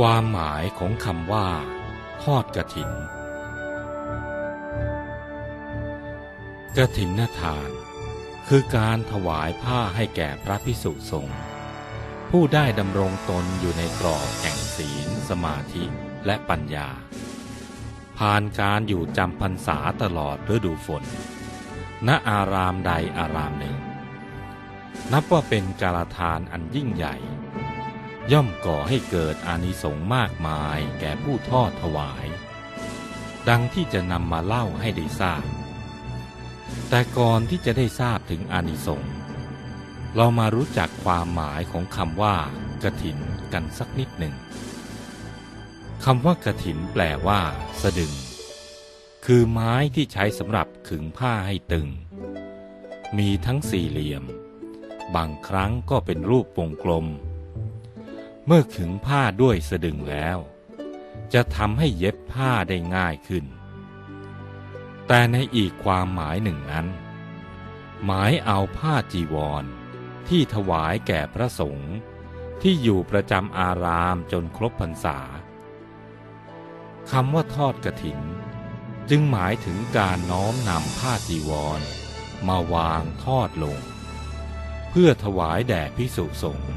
ความหมายของคำว่า ทอดกระถิน กระถินนทาน คือการถวายผ้าให้แก่พระพิสุสงฆ์ผู้ได้ดำรงตนอยู่ในกรอบแห่งศีล สมาธิและปัญญา ผ่านการอยู่จำพรรษาตลอดฤดูฝน ณอารามใดอารามหนึ่ง นับว่าเป็นการทานอันยิ่งใหญ่ ย่อมก่อให้เกิดอานิสงส์มากมายแก่ผู้ทอดถวาย ดังที่จะนำมาเล่าให้ได้ทราบ แต่ก่อนที่จะได้ทราบถึงอานิสงส์เรามารู้จักความหมายของคำว่ากระถินกันสักนิดหนึ่งคำว่ากระถินแปลว่า สะดึง คือไม้ที่ใช้สำหรับขึงผ้าให้ตึง มีทั้งสี่เหลี่ยม บางครั้งก็เป็นรูปวงกลม เมื่อขึงผ้าด้วยสะดึงแล้ว จะทำให้เย็บผ้าได้ง่ายขึ้น แต่ในอีกความหมายหนึ่งนั้น หมายเอาผ้าจีวรที่ถวายแก่พระสงฆ์ที่อยู่ประจำอารามจนครบพรรษาคำว่าทอดกระถิน จึงหมายถึงการน้อมนำผ้าจีวร มาวางทอดลง เพื่อถวายแด่พิสุสงฆ์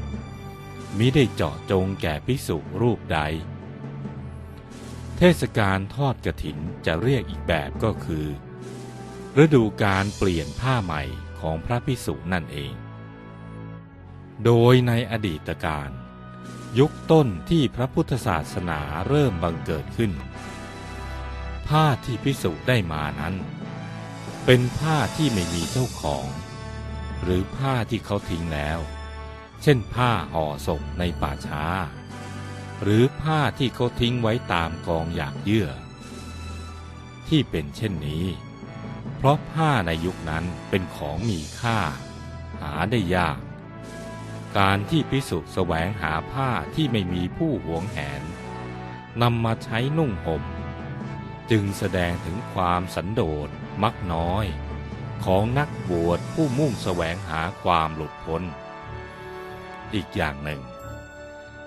มิได้เจาะจงแก่พิสุรูปใด เทศกาลทอดกระถินจะเรียกอีกแบบก็คือ ฤดูการเปลี่ยนผ้าใหม่ของพระพิสุนั่นเอง โดยในอดีตการยุคต้นที่พระพุทธศาสนาเริ่มบังเกิดขึ้น ผ้าที่พิสุได้มานั้น เป็นผ้าที่ไม่มีเจ้าของ หรือผ้าที่เขาทิ้งแล้ว เช่นผ้าห่อศพในป่าช้า หรือผ้าที่เขาทิ้งไว้ตามกองอยากเยื่อ ที่เป็นเช่นนี้ เพราะผ้าในยุคนั้นเป็นของมีค่า หาได้ยาก การที่พิสุแสวงหาผ้าที่ไม่มีผู้หวงแหนนำมาใช้นุ่งห่ม จึงแสดงถึงความสันโดษมักน้อย ของนักบวชผู้มุ่งแสวงหาความหลุดพ้น อีกอย่างหนึ่ง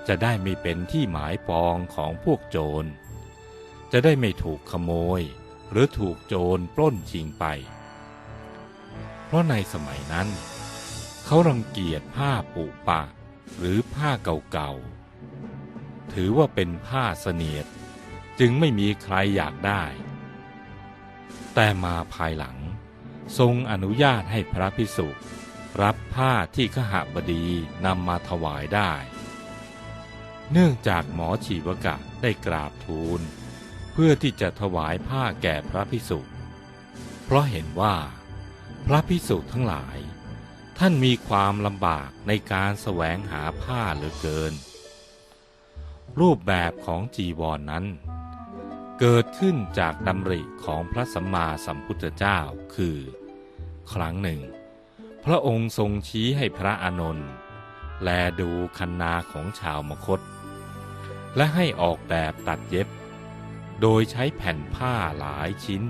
จะได้ไม่เป็นที่หมายปองของพวกโจร จะได้ไม่ถูกขโมย หรือถูกโจรปล้นชิงไป เพราะในสมัยนั้น เขารังเกียจผ้าปุปะ หรือผ้าเก่าๆ ถือว่าเป็นผ้าเสนียด จึงไม่มีใครอยากได้ แต่มาภายหลังทรงอนุญาตให้พระพิสุ รับผ้าที่ขหบดีนำมาถวายได้ เนื่องจากหมอชีวกะได้กราบทูล เพื่อที่จะถวายผ้าแก่พระพิสุเพราะเห็นว่า พระพิสุทั้งหลาย ท่านมีความลำบากในการแสวงหาผ้าเหลือเกิน รูปแบบของจีวรนนั้น เกิดขึ้นจากดำริของพระสัมมาสัมพุทธเจ้าคือ ครั้งหนึ่ง พระองค์ทรงชี้ให้พระอานนท์แลดูคันนาของชาวมคต และให้ออกแบบตัดเย็บ โดยใช้แผ่นผ้าหลายชิ้น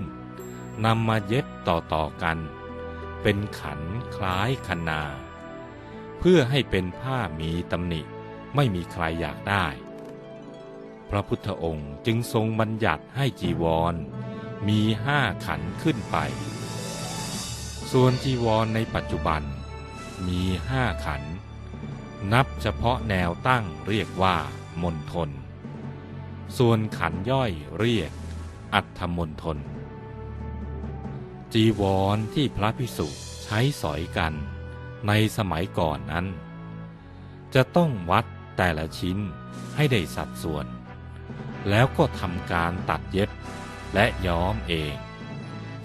นำมาเย็บต่อๆกัน เป็นขันคล้ายคันนา เพื่อให้เป็นผ้ามีตำหนิไม่มีใครอยากได้ พระพุทธองค์จึงทรงบัญญัติให้จีวร มีห้าขันขึ้นไป ส่วนจีวรในปัจจุบันมีห้าขัน นับเฉพาะแนวตั้งเรียกว่ามณฑลส่วนขันย่อยเรียกอัฐมณฑลจีวรที่พระพิสุใช้สอยกันในสมัยก่อนนั้น จะต้องวัดแต่ละชิ้นให้ได้สัดส่วน แล้วก็ทำการตัดเย็บและย้อมเอง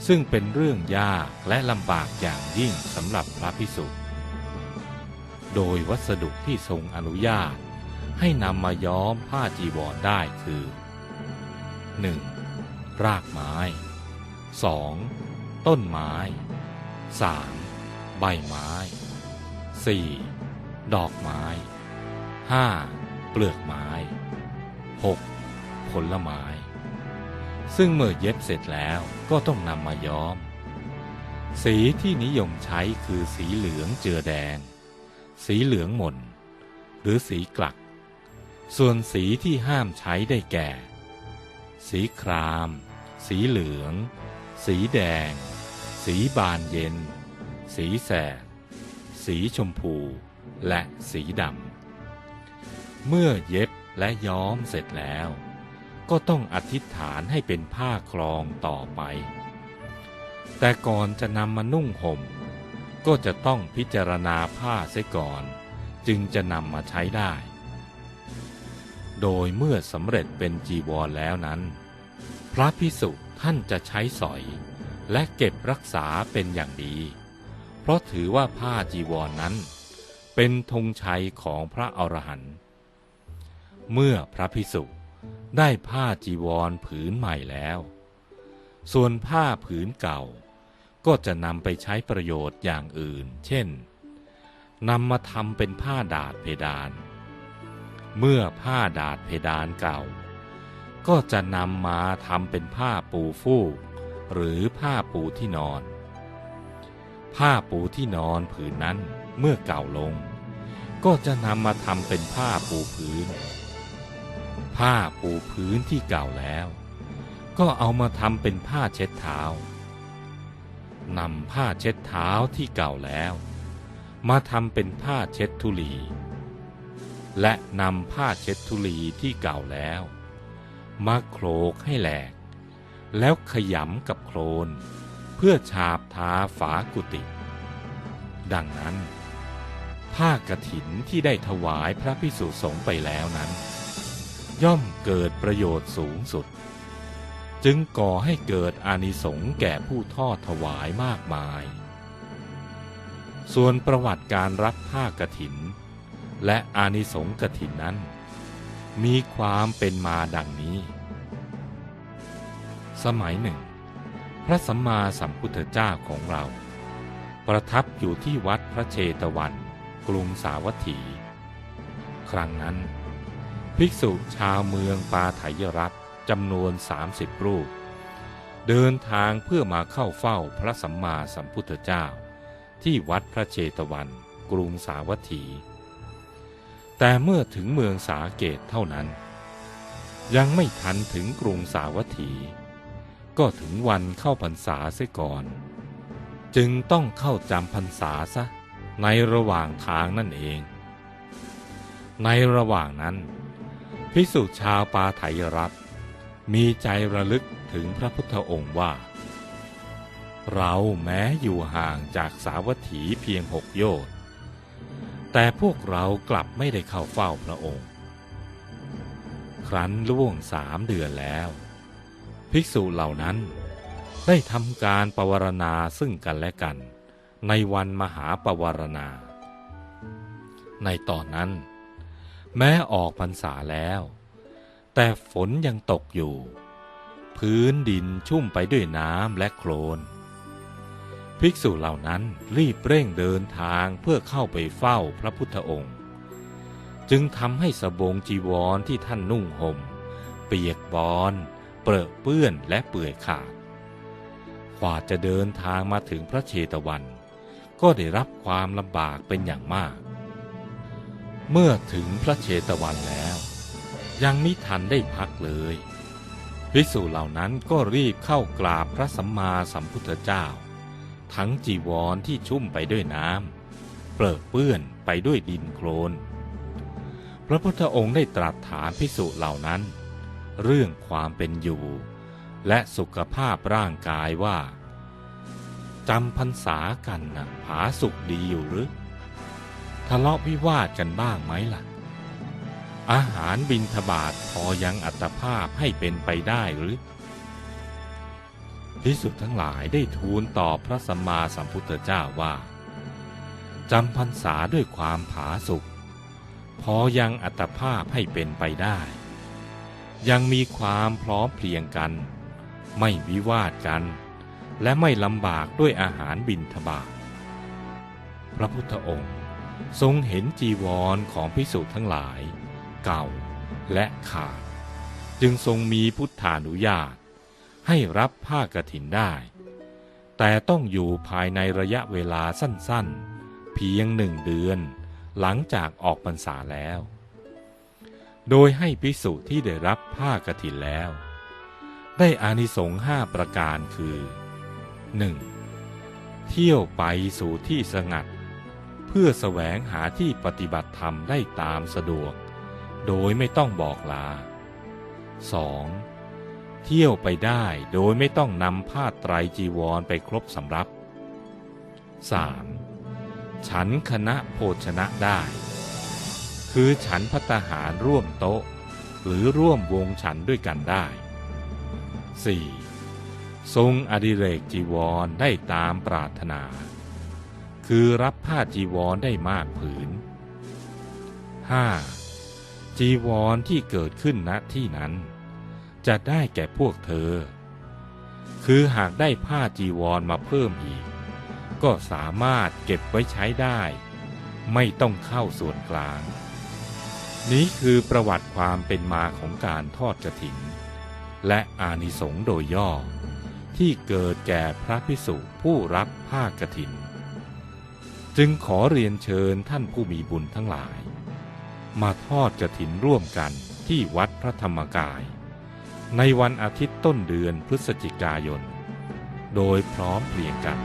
ซึ่งเป็นเรื่องยากและลำบากอย่างยิ่งสำหรับพระพิสุโดยวัสดุที่ทรงอนุญาตให้นำมาย้อมผ้าจีวรได้คือ 1. รากไม้ 2. ต้นไม้ 3. ใบไม้ 4. ดอกไม้ 5. เปลือกไม้ 6. ผลไม้ ซึ่งเมื่อเย็บเสร็จแล้วก็ต้องนำมาย้อม สีที่นิยมใช้คือสีเหลืองเจือแดง สีเหลืองหม่น หรือสีกลัก ส่วนสีที่ห้ามใช้ได้แก่ สีคราม สีเหลือง สีแดง สีบานเย็น สีแสด สีชมพู และสีดำเมื่อเย็บและย้อมเสร็จแล้ว ก็ต้องอธิษฐานให้เป็นผ้าคลองต่อไป แต่ก่อนจะนำมานุ่งห่ม ก็จะต้องพิจารณาผ้าเสียก่อน จึงจะนำมาใช้ได้ โดยเมื่อสำเร็จเป็นจีวรแล้วนั้น พระพิสุท่านจะใช้สอย และเก็บรักษาเป็นอย่างดี เพราะถือว่าผ้าจีวรนนั้น เป็นธงชัยของพระอรหันต์เมื่อพระพิสุ ได้ผ้าจีวรผืนใหม่แล้ว ส่วนผ้าผืนเก่า ก็จะนำไปใช้ประโยชน์อย่างอื่น เช่นนำมาทำเป็นผ้าดาดเพดาน เมื่อผ้าดาดเพดานเก่า ก็จะนำมาทำเป็นผ้าปูฟูก หรือผ้าปูที่นอน ผ้าปูที่นอนผืนนั้นเมื่อเก่าลง ก็จะนำมาทำเป็นผ้าปูพื้น ผ้าปูพื้นที่เก่าแล้ว ก็เอามาทำเป็นผ้าเช็ดเท้านำผ้าเช็ดเท้าที่เก่าแล้ว มาทำเป็นผ้าเช็ดทุลี และนำผ้าเช็ดทุลีที่เก่าแล้ว มาโคลกให้แหลก แล้วขยำกับโคลนเพื่อฉาบทาฝากุฏิดังนั้น ผ้ากฐินที่ได้ถวายพระพิสุสงฆ์ไปแล้วนั้น ย่อมเกิดประโยชน์สูงสุด จึงก่อให้เกิดอานิสงส์แก่ผู้ทอดถวายมากมาย ส่วนประวัติการรับผ้ากฐิน และอานิสงส์กฐินนั้น มีความเป็นมาดังนี้ สมัยหนึ่ง พระสัมมาสัมพุทธเจ้าของเรา ประทับอยู่ที่วัดพระเชตวัน กรุงสาวัตถี ครั้งนั้น ภิกษุชาวเมืองปาไถยรัตน์จำนวน 30 รูป เดินทางเพื่อมาเข้าเฝ้าพระสัมมาสัมพุทธเจ้า ที่วัดพระเชตวัน กรุงสาวัตถี แต่เมื่อถึงเมืองสาเกตเท่านั้น ยังไม่ทันถึงกรุงสาวัตถี ก็ถึงวันเข้าพรรษาเสียก่อน จึงต้องเข้าจำพรรษาซะในระหว่างทางนั่นเอง ในระหว่างนั้น ภิกษุชาวปาไถยรัตน์มีใจระลึกถึงพระพุทธองค์ว่า เราแม้อยู่ห่างจากสาวัตถีเพียงหกโยชน์แต่พวกเรากลับไม่ได้เข้าเฝ้าพระองค์ ครั้นล่วงสามเดือนแล้ว ภิกษุเหล่านั้นได้ทำการปวารณาซึ่งกันและกัน ในวันมหาปวารณา ในตอนนั้น แม้ออกพรรษาแล้ว แต่ฝนยังตกอยู่ พื้นดินชุ่มไปด้วยน้ำและโคลน ภิกษุเหล่านั้นรีบเร่งเดินทางเพื่อเข้าไปเฝ้าพระพุทธองค์ จึงทำให้สบงจีวรที่ท่านนุ่งห่ม เปียกบอน เปรอะเปื้อนและเปื่อยขาดกว่าจะเดินทางมาถึงพระเชตวัน ก็ได้รับความลำบากเป็นอย่างมาก เมื่อถึงพระเชตวันแล้ว ยังไมิทันได้พักเลยภิกษุเหล่านั้นก็รีบเข้ากราบพระสัมมาสัมพุทธเจ้า ทั้งจีวรที่ชุ่มไปด้วยน้ำเปรอะเปื้อนไปด้วยดินโคลน พระพุทธองค์ได้ตรัสถามภิกษุเหล่านั้น เรื่องความเป็นอยู่ และสุขภาพร่างกายว่าจำพรรษากันนะผาสุขดีอยู่หรือ ทะเลาะวิวาทกันบ้างไหมล่ะ อาหารบินทบาทพอยังอัตภาพให้เป็นไปได้หรือพิสุทธ์ทั้งหลายได้ทูลตอบพระสัมมาสัมพุทธเจ้าว่าจำพรรษาด้วยความผาสุกพอยังอัตภาพให้เป็นไปได้ ยังมีความพร้อมเพรียงกัน ไม่วิวาทกัน และไม่ลำบากด้วยอาหารบินทบาทพระพุทธองค์ ทรงเห็นจีวรของพิสุทั้งหลาย เก่าและขาด จึงทรงมีพุทธานุญาต ให้รับผ้ากฐินได้ แต่ต้องอยู่ภายในระยะเวลาสั้นๆ เพียงหนึ่งเดือนหลังจากออกพรรษาแล้ว โดยให้ภิกษุที่ได้รับผ้ากฐินแล้ว ได้อานิสงส์ห้าประการคือ 1. เที่ยวไปสู่ที่สงัด พื่อแสวงหาที่ปฏิบัติธรรมได้ตามสะดวก โดยไม่ต้องบอกลา 2. เที่ยวไปได้โดยไม่ต้องนำผ้าไตรจีวรไปครบสำรับ 3. ฉันคณะโภชนะได้ คือฉันพัตหารร่วมโต๊ะ หรือร่วมวงฉันด้วยกันได้ 4. ทรงอดิเรกจีวรได้ตามปรารถนา คือรับผ้าจีวรได้มากผืน 5. จีวรที่เกิดขึ้นณที่นั้น จะได้แก่พวกเธอ คือหากได้ผ้าจีวรมาเพิ่มอีก ก็สามารถเก็บไว้ใช้ได้ ไม่ต้องเข้าส่วนกลาง นี้คือประวัติความเป็นมาของการทอดกฐินและอานิสงส์โดยย่อ ที่เกิดแก่พระพิสุผู้รับผ้ากฐิน จึงขอเรียนเชิญท่านผู้มีบุญทั้งหลาย มาทอดกระถินร่วมกันที่วัดพระธรรมกาย ในวันอาทิตย์ต้นเดือนพฤศจิกายน โดยพร้อมเพรียงกัน